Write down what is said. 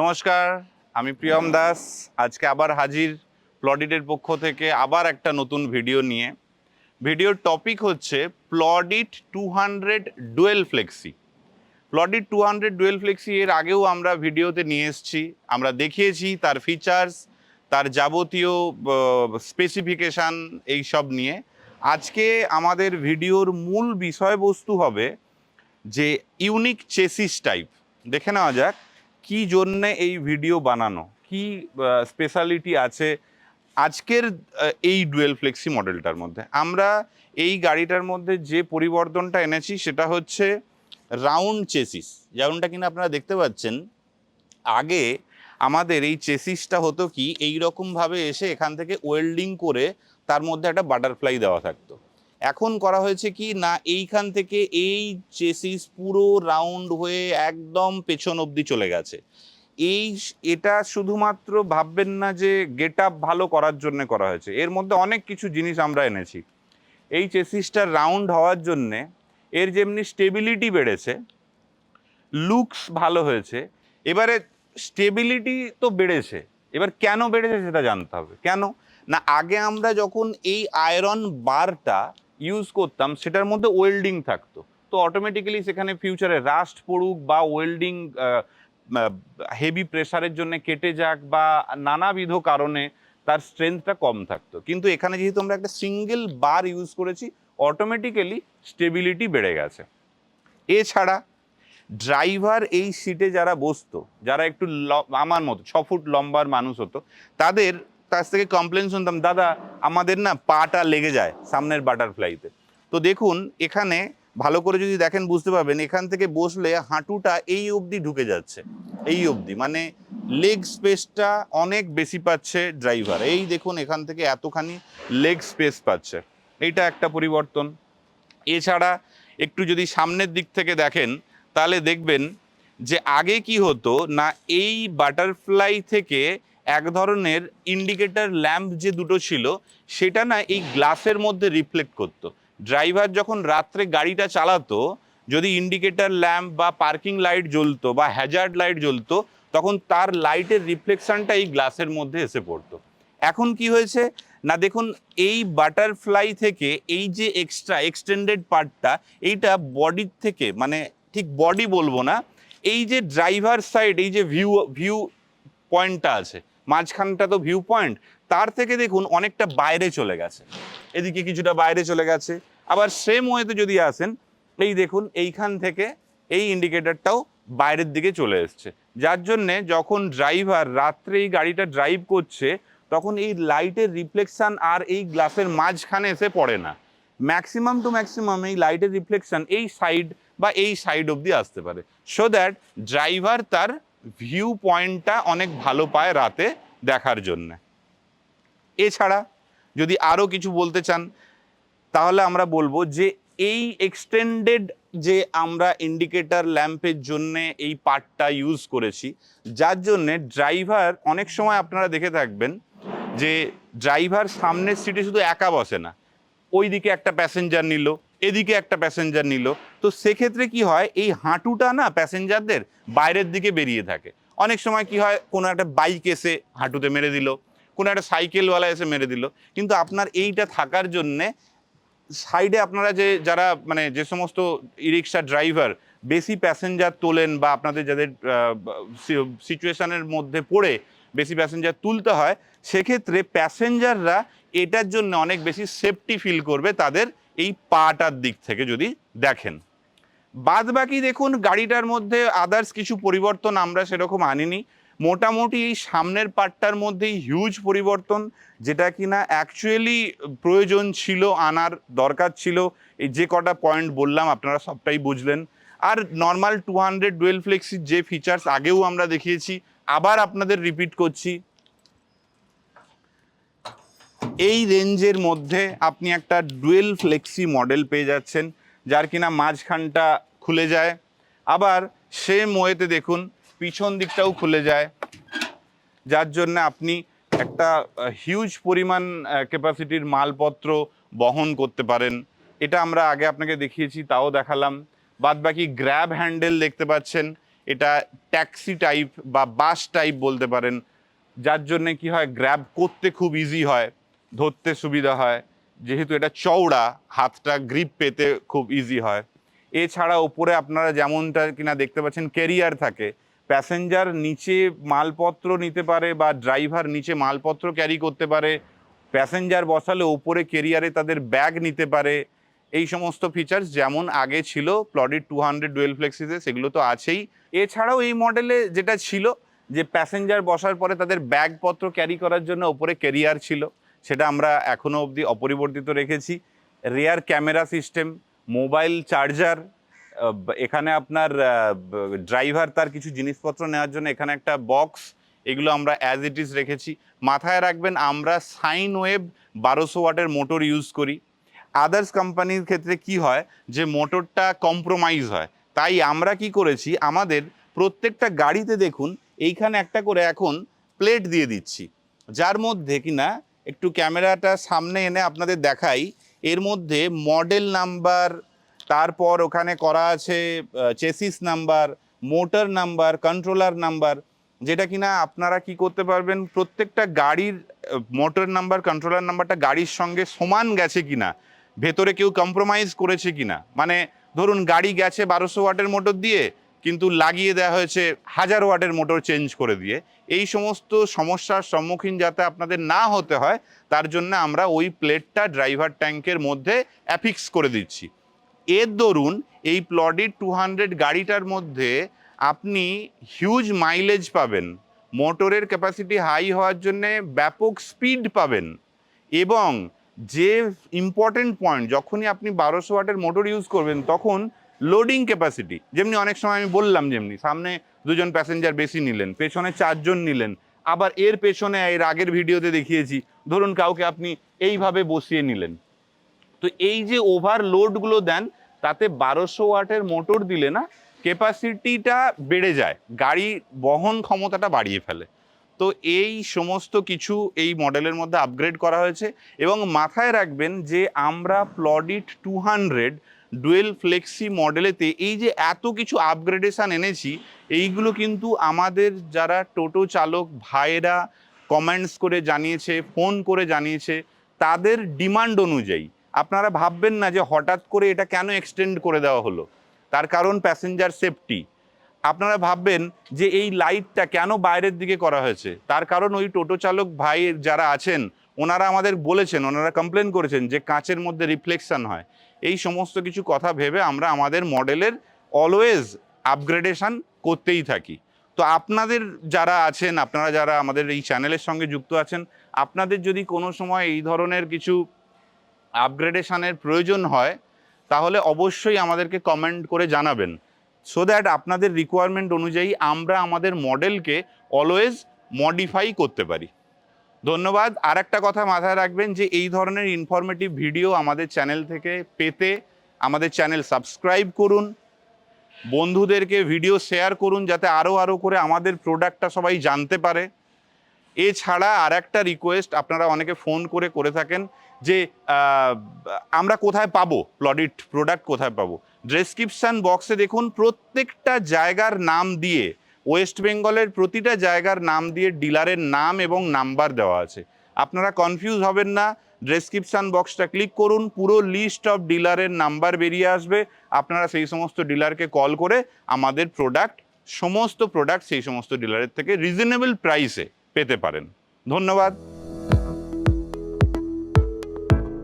নমস্কার, আমি প্রিয়ম দাস। আজকে আবার হাজির প্লডিটের পক্ষ থেকে আবার একটা নতুন ভিডিও নিয়ে। ভিডিওর টপিক হচ্ছে প্লডিট টু হান্ড্রেড ডুয়েল ফ্লেক্সি। প্লডিট টু হান্ড্রেড ডুয়েল ফ্লেক্সি এর আগেও আমরা ভিডিওতে নিয়ে এসেছি। আমরা দেখিয়েছি তার ফিচার্স তার যাবতীয় স্পেসিফিকেশান এই সব নিয়ে। আজকে আমাদের ভিডিওর মূল বিষয়বস্তু হবে যে ইউনিক চেসিস টাইপ দেখে নেওয়া যাক। কি জন্যে এই ভিডিও বানানো? কি স্পেশালিটি আছে? আজকের এই ডুয়েল ফ্লেক্সি মডেলটার মধ্যে। আমরা এই গাড়িটার মধ্যে যে পরিবর্তনটা এনেছি সেটা হচ্ছে রাউন্ড চেসিস যেমনটা কিনা আপনারা দেখতে পাচ্ছেন, আগে আমাদের এই চেসিসটা হতো কি এই রকমভাবে এসে এখান থেকে ওয়েল্ডিং করে তার মধ্যে একটা বাটারফ্লাই দেওয়া থাকতো। এখন করা হয়েছে কি, না এইখান থেকে এই চেসিস পুরো রাউন্ড হয়ে একদম পেছন অবধি চলে গেছে। এই এটা শুধুমাত্র ভাববেন না যে গেট আপ ভালো করার জন্য করা হয়েছে। এর মধ্যে অনেক কিছু জিনিস আমরা এনেছি। এই চেসিসটা রাউন্ড হওয়ার জন্যে এর যেমনি স্টেবিলিটি বেড়েছে লুকস ভালো হয়েছে, এবারে স্টেবিলিটি তো বেড়েছে। এবার কেন বেড়েছে সেটা জানতে হবে। কেন? না, আগে আমরা যখন এই আয়রন বারটা ইউজ করতাম, সেটার মধ্যে ওয়েল্ডিং থাকতো। তো অটোমেটিক্যালি সেখানে ফিউচারে রাস্ট পড়ুক বা ওয়েল্ডিং হেভি প্রেসারের জন্য কেটে যাক বা নানাবিধ কারণে তার স্ট্রেংথটা কম থাকতো। কিন্তু এখানে যেহেতু আমরা একটা সিঙ্গেল বার ইউজ করেছি অটোমেটিক্যালি স্টেবিলিটি বেড়ে গেছে। এছাড়া ড্রাইভার এই সিটে যারা বসতো, যারা একটু আমার মতো, ছ ফুট লম্বার মানুষ হতো, তাদের কাছ থেকে কমপ্লেন শুনতাম, দাদা, আমাদের না পাটা লেগে যায় সামনের বাটারফ্লাইতে তো। দেখুন, এখানে ভালো করে যদি দেখেন, বুঝতে পারবেন, এখান থেকে বসলে হাঁটুটা এই অবধি ঢুকে যাচ্ছে, এই অবধি। মানে লেগ স্পেসটা অনেক বেশি পাচ্ছে ড্রাইভার এই দেখুন, এখান থেকে এতখানি লেগ স্পেস পাচ্ছে। এইটা একটা পরিবর্তন। এছাড়া একটু যদি সামনের দিক থেকে দেখেন, তাহলে দেখবেন যে আগে কি হতো, না এই বাটারফ্লাই থেকে এক ধরনের ইন্ডিকেটর ল্যাম্প যে দুটো ছিল, সেটা না এই গ্লাসের মধ্যে রিফ্লেক্ট করতো। ড্রাইভার যখন রাত্রে গাড়িটা চালাতো, যদি ইন্ডিকেটর ল্যাম্প বা পার্কিং লাইট জ্বলতো বা হ্যাজার্ড লাইট জ্বলতো, তখন তার লাইটের রিফ্লেকশনটা এই গ্লাসের মধ্যে এসে পড়তো। এখন কি হয়েছে? না দেখুন, এই বাটারফ্লাই থেকে এই যে এক্সট্রা এক্সটেন্ডেড পার্টটা এইটা বডির থেকে মানে ঠিক বডি বলব না এই যে ড্রাইভার সাইড এই যে ভিউ ভিউ পয়েন্টটা আছে, মাঝখানটা তো ভিউ পয়েন্ট তার থেকে দেখুন অনেকটা বাইরে চলে গেছে। এদিকে কিছুটা বাইরে চলে গেছে। আবার সেম ওয়েতে যদি আসেন, এই দেখুন এইখান থেকে এই ইন্ডিকেটরটাও বাইরের দিকে চলে এসছে। যার জন্যে যখন ড্রাইভার রাত্রে এই গাড়িটা ড্রাইভ করছে, তখন এই লাইটের রিফ্লেকশান আর এই গ্লাসের মাঝখানে এসে পড়ে না। ম্যাক্সিমাম টু ম্যাক্সিমাম এই লাইটের রিফ্লেকশান এই সাইড বা এই সাইড অবধি আসতে পারে। সো দ্যাট ড্রাইভার তার ভিউ পয়েন্টটা অনেক ভালো পায় রাতে দেখার জন্যে। এছাড়া যদি আরও কিছু বলতে চান, তাহলে আমরা বলব যে এই এক্সটেন্ডেড যে আমরা ইন্ডিকেটার ল্যাম্পের জন্য এই পার্টটা ইউজ করেছি, যার জন্যে ড্রাইভার অনেক সময় আপনারা দেখে থাকবেন যে ড্রাইভার সামনের সিটে শুধু একা বসে না ওই দিকে একটা প্যাসেঞ্জার নিল এদিকে একটা প্যাসেঞ্জার নিল। তো সেক্ষেত্রে কি হয়, এই হাঁটুটা না প্যাসেঞ্জারদের বাইরের দিকে বেরিয়ে থাকে। অনেক সময় কি হয়, কোনো একটা বাইক এসে হাঁটুতে মেরে দিল, কোনো একটা সাইকেলওয়ালা এসে মেরে দিল। কিন্তু আপনার এইটা থাকার জন্যে সাইডে আপনারা যে, যারা মানে যে সমস্ত রিক্সা ড্রাইভার বেশি প্যাসেঞ্জার তোলেন বা আপনাদের যাদের সিচুয়েশানের মধ্যে পড়ে বেশি প্যাসেঞ্জার তুলতে হয়, সেক্ষেত্রে প্যাসেঞ্জাররা এটার জন্য অনেক বেশি সেফটি ফিল করবে তাদের এই পাটার দিক থেকে যদি দেখেন। বাদ বাকি দেখুন, গাড়িটার মধ্যে আদার্স কিছু পরিবর্তন আমরা সেরকম আনিনি। মোটামুটি এই সামনের পার্টটার মধ্যেই হিউজ পরিবর্তন, যেটা কিনা অ্যাকচুয়ালি প্রয়োজন ছিল, আনার দরকার ছিল। এই যে কটা পয়েন্ট বললাম, আপনারা সবটাই বুঝলেন। আর নর্মাল টু হান্ড্রেড ডুয়েল ফ্লেক্সির যে ফিচার্স আগেও আমরা দেখিয়েছি, আবার আপনাদের রিপিট করছি। এই রেঞ্জের মধ্যে আপনি একটা ডুয়েল ফ্লেক্সি মডেল পেয়ে যাচ্ছেন, যার কিনা মাঝখানটা খুলে যায়। আবার সেম ওয়েতে দেখুন, পিছন দিকটাও খুলে যায়। যার জন্য আপনি একটা হিউজ পরিমাণ ক্যাপাসিটির মালপত্র বহন করতে পারেন। এটা আমরা আগে আপনাকে দেখিয়েছি, তাও দেখালাম। বাদ বাকি গ্র্যাব হ্যান্ডেল দেখতে পাচ্ছেন, এটা ট্যাক্সি টাইপ বা বাস টাইপ বলতে পারেন। যার জন্য কি হয় গ্র্যাব করতে খুব ইজি হয়। ধরতে সুবিধা হয়। যেহেতু এটা চওড়া, হাতটা গ্রিপ পেতে খুব ইজি হয়। এছাড়া ওপরে আপনারা যেমনটা কিনা দেখতে পাচ্ছেন ক্যারিয়ার থাকে। প্যাসেঞ্জার নিচে মালপত্র নিতে পারে বা ড্রাইভার নিচে মালপত্র ক্যারি করতে পারে। প্যাসেঞ্জার বসালে ওপরে কেরিয়ারে তাদের ব্যাগ নিতে পারে। এই সমস্ত ফিচার্স যেমন আগে ছিল প্লডির টু হান্ড্রেড ডুয়েল ফ্লেক্সিসে সেগুলো তো আছেই। এছাড়াও এই মডেলে যেটা ছিল, যে প্যাসেঞ্জার বসার পরে তাদের ব্যাগপত্র ক্যারি করার জন্য ওপরে কেরিয়ার ছিল। সেটা আমরা এখনও অবধি অপরিবর্তিত রেখেছি। Rear camera system mobile charger এখানে আপনার ড্রাইভার তার কিছু জিনিসপত্র নেওয়ার জন্য এখানে একটা বক্স এগুলো আমরা অ্যাজ ইট ইজ রেখেছি। মাথায় রাখবেন, আমরা সাইন ওয়েব বারোশো ওয়াটের মোটর ইউজ করি। আদার্স কোম্পানির ক্ষেত্রে কি হয় যে মোটরটা কম্প্রোমাইজ হয়। তাই আমরা কি করেছি, আমাদের প্রত্যেকটা গাড়িতে দেখুন, এইখানে একটা করে এখন প্লেট দিয়ে দিচ্ছি। যার মধ্যে কিনা একটু ক্যামেরাটা সামনে এনে আপনাদের দেখাই। এর মধ্যে মডেল নাম্বার তারপর ওখানে করা আছে chassis number motor number controller number যেটা কিনা আপনারা কি করতে পারবেন, প্রত্যেকটা গাড়ির মোটর নাম্বার কন্ট্রোলার নাম্বারটা গাড়ির সঙ্গে সমান গেছে কিনা, ভেতরে কেউ কম্প্রোমাইজ করেছে কিনা। মানে ধরুন গাড়ি গেছে বারোশো ওয়াটের মোটর দিয়ে কিন্তু লাগিয়ে দেওয়া হয়েছে হাজার ওয়াটের মোটর চেঞ্জ করে দিয়ে। এই সমস্ত সমস্যার সম্মুখীন যাতে আপনাদের না হতে হয়, তার জন্য আমরা ওই প্লেটটা ড্রাইভার ট্যাঙ্কের মধ্যে অ্যাফিক্স করে দিচ্ছি। এর দরুন এই প্লডির টু হান্ড্রেড গাড়িটার মধ্যে আপনি হিউজ মাইলেজ পাবেন। মোটরের ক্যাপাসিটি হাই হওয়ার জন্যে ব্যাপক স্পিড পাবেন। এবং যে ইম্পর্টেন্ট পয়েন্ট, যখনই আপনি বারোশো ওয়াটের মোটর ইউজ করবেন, তখন লোডিং ক্যাপাসিটি যেমনি অনেক সময় আমি বললাম যেমনি, সামনে দুজন প্যাসেঞ্জার বেশি নিলেন, পেছনে চারজন নিলেন, আবার এর পেছনে এর আগের ভিডিওতে দেখিয়েছি, ধরুন কাউকে আপনি এইভাবে বসিয়ে নিলেন। তো এই যে ওভারলোডগুলো দেন, তাতে বারোশো ওয়াটের মোটর দিলে না ক্যাপাসিটিটা বেড়ে যায়, গাড়ি বহন ক্ষমতাটা বাড়িয়ে ফেলে। তো এই সমস্ত কিছু এই মডেলের মধ্যে আপগ্রেড করা হয়েছে এবং মাথায় রাখবেন যে আমরা প্লডিট টু হান্ড্রেড ডুয়েল ফ্লেক্সি মডেলেতে এই যে এত কিছু আপগ্রেডেশন এনেছি, এইগুলো কিন্তু আমাদের যারা টোটো চালক ভাইয়েরা কমেন্টস করে জানিয়েছে ফোন করে জানিয়েছে, তাদের ডিমান্ড অনুযায়ী। আপনারা ভাববেন না যে হঠাৎ করে এটা কেন এক্সটেন্ড করে দেওয়া হলো। তার কারণ প্যাসেঞ্জার সেফটি আপনারা ভাববেন যে এই লাইটটা কেন বাইরের দিকে করা হয়েছে? তার কারণ ওই টোটো চালক ভাই যারা আছেন, ওনারা আমাদের বলেছেন, ওনারা কমপ্লেন করেছেন যে কাঁচের মধ্যে রিফ্লেকশন হয়। এই সমস্ত কিছু কথা ভেবে আমরা আমাদের মডেলের অলওয়েজ আপগ্রেডেশন করতেই থাকি। তো আপনাদের যারা আছেন, আপনারা যারা আমাদের এই চ্যানেলের সঙ্গে যুক্ত আছেন, আপনাদের যদি কোনো সময় এই ধরনের কিছু আপগ্রেডেশনের প্রয়োজন হয়, তাহলে অবশ্যই আমাদেরকে কমেন্ট করে জানাবেন। সো দ্যাট আপনাদের রিকোয়ারমেন্ট অনুযায়ী আমরা আমাদের মডেলকে অলওয়েজ মডিফাই করতে পারি। ধন্যবাদ। আর একটা কথা মাথায় রাখবেন যে এই ধরনের ইনফরমেটিভ ভিডিও আমাদের চ্যানেল থেকে পেতে আমাদের চ্যানেল সাবস্ক্রাইব করুন। বন্ধুদেরকে ভিডিও শেয়ার করুন যাতে আরও আরও করে আমাদের প্রোডাক্টটা সবাই জানতে পারে। এছাড়া আর একটা রিকোয়েস্ট আপনারা অনেকে ফোন করে করে থাকেন যে আমরা কোথায় পাবো? প্লডিট প্রোডাক্ট কোথায় পাবো? ডেসক্রিপশন বক্সে দেখুন প্রত্যেকটা জায়গার নাম দিয়ে ওয়েস্ট বেঙ্গলের প্রতিটা জায়গার নাম দিয়ে ডিলারের নাম এবং নাম্বার দেওয়া আছে। আপনারা কনফিউজ হবেন না ডেসক্রিপশন বক্সটা ক্লিক করুন, পুরো লিস্ট অফ ডিলারের নাম্বার বেরিয়ে আসবে। আপনারা সেই সমস্ত ডিলারকে কল করে আমাদের প্রোডাক্ট সমস্ত প্রোডাক্ট সেই সমস্ত ডিলারের থেকে রিজনেবল প্রাইসে পেতে পারেন। ধন্যবাদ।